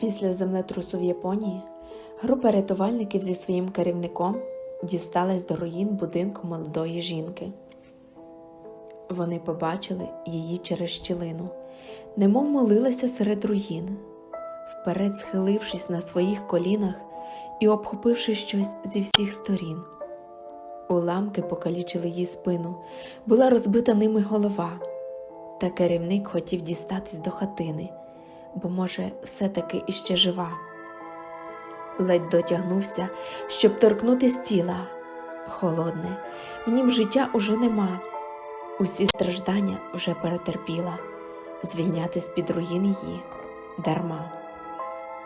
Після землетрусу в Японії група рятувальників зі своїм керівником дісталась до руїн будинку молодої жінки. Вони побачили її через щілину, немов молилася серед руїн, вперед схилившись на своїх колінах і обхопивши щось зі всіх сторін. Уламки покалічили їй спину, була розбита ними голова, та керівник хотів дістатись до хатини, бо, може, все-таки іще жива. Ледь дотягнувся, щоб торкнутись тіла. Холодне, в нім життя уже нема. Усі страждання вже перетерпіла, звільняти з під руїн її дарма.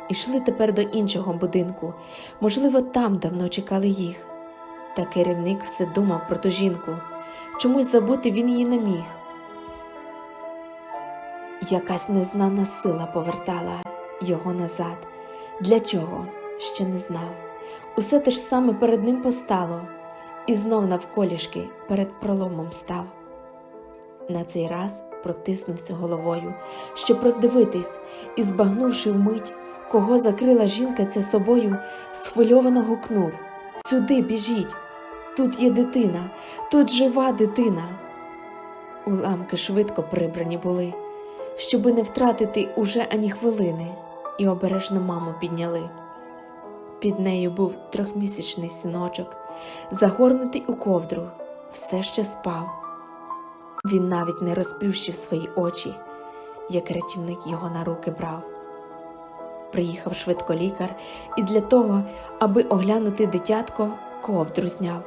Ішли тепер до іншого будинку, можливо, там давно чекали їх. Та керівник все думав про ту жінку, чомусь забути він її не міг. Якась незнана сила повертала його назад. Для чого? Ще не знав. Усе те ж саме перед ним постало, і знов навколішки перед проломом став. На цей раз протиснувся головою, щоб роздивитись, і, збагнувши вмить, кого закрила жінка це собою, схвильовано гукнув Сюди біжіть! Тут є дитина, тут жива дитина. Уламки швидко прибрані були, щоби не втратити уже ані хвилини, і обережно маму підняли. Під нею був трьохмісячний синочок, загорнутий у ковдру, все ще спав. Він навіть не розплющив свої очі, як рятівник його на руки брав. Приїхав швидко лікар і для того, аби оглянути дитятко, ковдру зняв,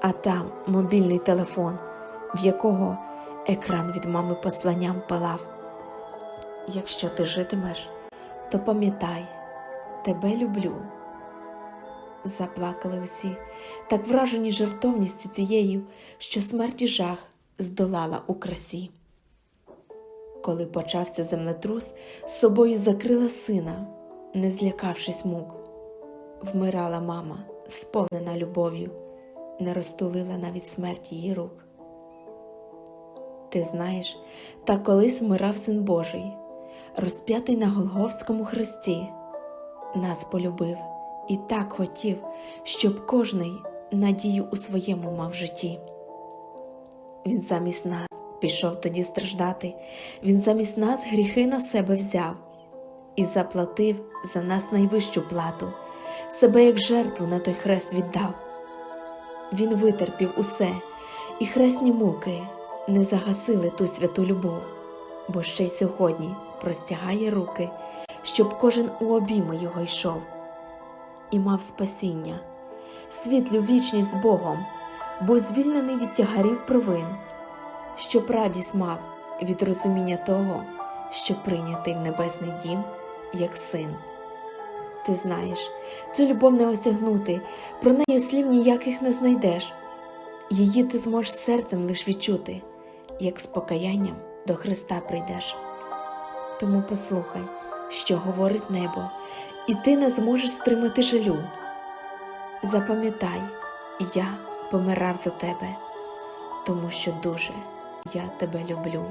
а там мобільний телефон, в якого екран від мами посланням палав. Якщо ти житимеш, то пам'ятай, тебе люблю. Заплакали усі, так вражені жертовністю цією, що смерті жах здолала у красі. Коли почався землетрус, собою закрила сина, не злякавшись мук. Вмирала мама, сповнена любов'ю, не розтулила навіть смерть її рук. Ти знаєш, та колись вмирав син Божий, розп'ятий на Голговському хресті, нас полюбив і так хотів, щоб кожний надію у своєму мав житті. Він замість нас пішов тоді страждати, він замість нас гріхи на себе взяв і заплатив за нас найвищу плату, себе як жертву на той хрест віддав. Він витерпів усе, і хресні муки не загасили ту святу любов, бо ще й сьогодні простягає руки, щоб кожен у обійми його йшов і мав спасіння, світлю вічність з Богом, бо звільнений від тягарів провин, щоб радість мав від розуміння того, що прийнятий в небесний дім, як син. Ти знаєш, цю любов не осягнути, про неї слів ніяких не знайдеш. Її ти зможеш серцем лиш відчути, як з покаянням до Христа прийдеш. Тому послухай, що говорить небо, і ти не зможеш стримати жалю. Запам'ятай, я помирав за тебе, тому що дуже я тебе люблю.